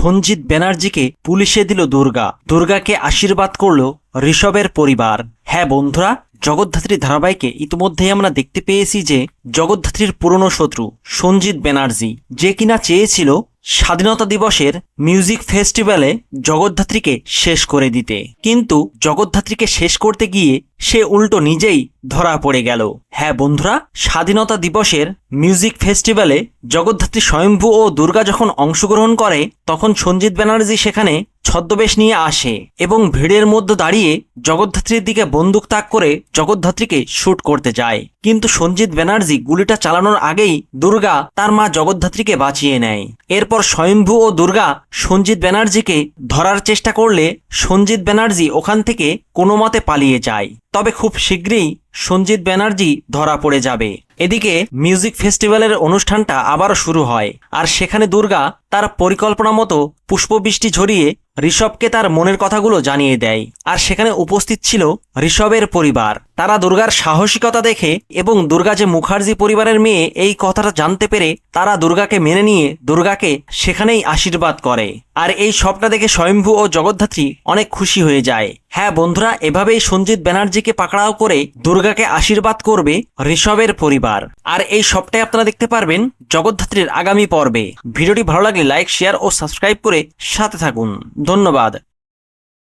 সঞ্জিত ব্যানার্জিকে পুলিশে দিল দুর্গা। দুর্গাকে আশীর্বাদ করল ঋষভের পরিবার। হ্যাঁ বন্ধুরা, জগদ্ধাত্রী ধারাবাহিকে ইতিমধ্যেই আমরা দেখতে পেয়েছি যে জগদ্ধাত্রীর পুরনো শত্রু সঞ্জিত ব্যানার্জি, যে কিনা চেয়েছিল স্বাধীনতা দিবসের মিউজিক ফেস্টিভ্যালে জগদ্ধাত্রীকে শেষ করে দিতে। কিন্তু জগদ্ধাত্রীকে শেষ করতে গিয়ে সে উল্টো নিজেই ধরা পড়ে গেল। হ্যাঁ বন্ধুরা, স্বাধীনতা দিবসের মিউজিক ফেস্টিভ্যালে জগদ্ধাত্রী স্বয়ম্ভু ও দুর্গা যখন অংশগ্রহণ করে, তখন সঞ্জিত ব্যানার্জি সেখানে ছদ্মবেশ নিয়ে আসে এবং ভিড়ের মধ্যে দাঁড়িয়ে জগদ্ধাত্রীর দিকে বন্দুক তাক করে জগদ্ধাত্রীকে শ্যুট করতে যায়। কিন্তু সঞ্জিত ব্যানার্জি গুলিটা চালানোর আগেই দুর্গা তার মা জগদ্ধাত্রীকে বাঁচিয়ে নেয়। এরপর স্বয়ম্ভু ও দুর্গা সঞ্জিত ব্যানার্জিকে ধরার চেষ্টা করলে সঞ্জিত ব্যানার্জি ওখান থেকে কোনো মতে পালিয়ে যায়। তবে খুব শীঘ্রই সঞ্জিত ব্যানার্জি ধরা পড়ে যাবে। এদিকে মিউজিক ফেস্টিভ্যালের অনুষ্ঠানটা আবারও শুরু হয় আর সেখানে দুর্গা তার পরিকল্পনা মতো পুষ্পবৃষ্টি ঝরিয়ে ঋষভকে তার মনের কথাগুলো জানিয়ে দেয়। আর সেখানে উপস্থিত ছিল ঋষভের পরিবার। তারা দুর্গার সাহসিকতা দেখে এবং দুর্গা যে মুখার্জি পরিবারের মেয়ে, এই কথাটা জানতে পেরে তারা দুর্গাকে মেনে নিয়ে দুর্গাকে সেখানেই আশীর্বাদ করে। আর এই সবটা দেখে স্বয়ম্ভু ও জগদ্ধাত্রী অনেক খুশি হয়ে যায়। হ্যাঁ বন্ধুরা, এভাবেই সঞ্জিত ব্যানার্জিকে পাকড়াও করে দুর্গাকে আশীর্বাদ করবে ঋষভের পরিবার। আর এই সবটাই আপনারা দেখতে পারবেন জগদ্ধাত্রীর আগামী পর্বে। ভিডিওটি ভালো লাগলে লাইক, শেয়ার ও সাবস্ক্রাইব করে সাথে থাকুন। ধন্যবাদ।